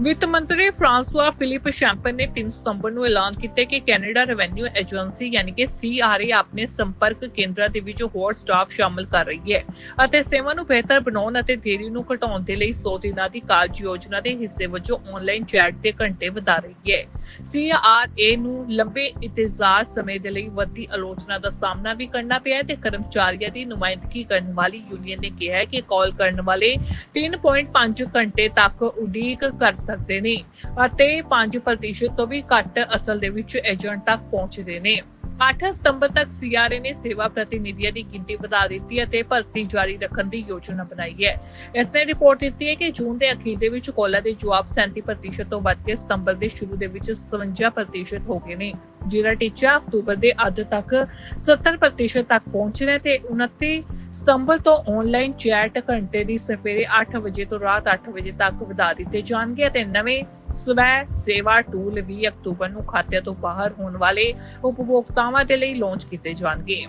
ਵਿੱਤ ਮੰਤਰੀ ਫ੍ਰਾਂਸਵਾ ਫਿਲਿਪ ਸ਼ੈਂਪਨ ਨੇ 3 ਸਤੰਬਰ ਨੂੰ ਐਲਾਨ ਕੀਤਾ ਕਿ ਕੈਨੇਡਾ ਰੈਵਨਿਊ ਏਜੰਸੀ ਯਾਨੀ ਕਿ CRA ਆਪਣੇ ਸੰਪਰਕ ਕੇਂਦਰਾਂ ਦੇ ਵਿੱਚ ਹੋਰ ਸਟਾਫ ਸ਼ਾਮਲ ਕਰ ਰਹੀ ਹੈ ਅਤੇ ਸੇਵਾ ਨੂੰ ਬਿਹਤਰ ਬਣਾਉਣ ਅਤੇ ਦੇਰੀ ਨੂੰ ਘਟਾਉਣ ਦੇ ਲਈ 100 ਦਿਨਾਂ ਦੀ ਕਾਰਜ ਯੋਜਨਾ ਦੇ ਹਿੱਸੇ ਵਜੋਂ ਆਨਲਾਈਨ ਚੈਟ ਦੇ ਘੰਟੇ ਵਧਾ ਰਹੀ ਹੈ। CRA ਨੂੰ ਲੰਬੇ ਇੰਤਜ਼ਾਰ ਸਮੇਂ ਦੇ ਲਈ ਵੱਡੀ ਆਲੋਚਨਾ ਦਾ ਸਾਹਮਣਾ ਵੀ ਕਰਨਾ ਪਿਆ ਤੇ ਕਰਮਚਾਰੀਆਂ ਦੀ ਨੁਮਾਇੰਦਗੀ ਕਰਨ ਵਾਲੀ ਯੂਨੀਅਨ ਨੇ ਕਿਹਾ ਹੈ ਕਿ ਕਾਲ ਕਰਨ ਵਾਲੇ 3.5 ਘੰਟੇ ਤੱਕ ਉਡੀਕ ਕਰ ਸਕਦੇ ਨੇ ਅਤੇ 5% ਤੋਂ ਵੀ ਘੱਟ ਅਸਲ ਦੇ ਵਿੱਚ ਏਜੰਟ ਤੱਕ ਪਹੁੰਚਦੇ ਨੇ। 8 ਸਤੰਬਰ ਤੱਕ ਸੀਆਰਏ ਨੇ ਸੇਵਾ ਪ੍ਰਤੀਨਿਧੀਆਂ ਦੀ ਗਿਣਤੀ ਵਧਾ ਦਿੱਤੀ ਅਤੇ ਭਰਤੀ ਜਾਰੀ ਰੱਖਣ ਦੀ ਯੋਜਨਾ ਬਣਾਈ ਹੈ। ਇਸ ਨੇ ਰਿਪੋਰਟ ਦਿੱਤੀ ਹੈ ਕਿ ਜੂਨ ਦੇ ਅਖੀਰ ਦੇ ਵਿੱਚ ਕਾਲਾਂ ਦੇ ਜਵਾਬ 37% ਤੋਂ ਵੱਧ ਕੇ ਸਤੰਬਰ ਦੇ ਸ਼ੁਰੂ ਦੇ ਵਿੱਚ 57% ਹੋ ਗਏ ਨੇ, ਜਿਹੜਾ ਟੀਚਾ ਅਕਤੂਬਰ ਦੇ ਅੱਧ ਤੱਕ 70% ਤੱਕ ਪਹੁੰਚ ਹੈ ਤੇ 29 ਸਤੰਬਰ ਤੋਂ ਆਨਲਾਈਨ ਚੈਟ ਘੰਟੇ ਦੀ ਸਵੇਰੇ 8 ਵਜੇ ਤੋਂ ਰਾਤ 8 ਵਜੇ ਤੱਕ ਵਧਾ ਦਿੱਤੇ ਜਾਣਗੇ ਅਤੇ ਨਵੇਂ ਸਵੈ ਸੇਵਾ ਟੂਲ 20 ਅਕਤੂਬਰ ਨੂੰ ਖਾਤਿਆਂ ਤੋਂ ਬਾਹਰ ਹੋਣ ਵਾਲੇ ਉਪਭੋਗਤਾਵਾਂ ਦੇ ਲਈ ਲਾਂਚ ਕੀਤੇ ਜਾਣਗੇ।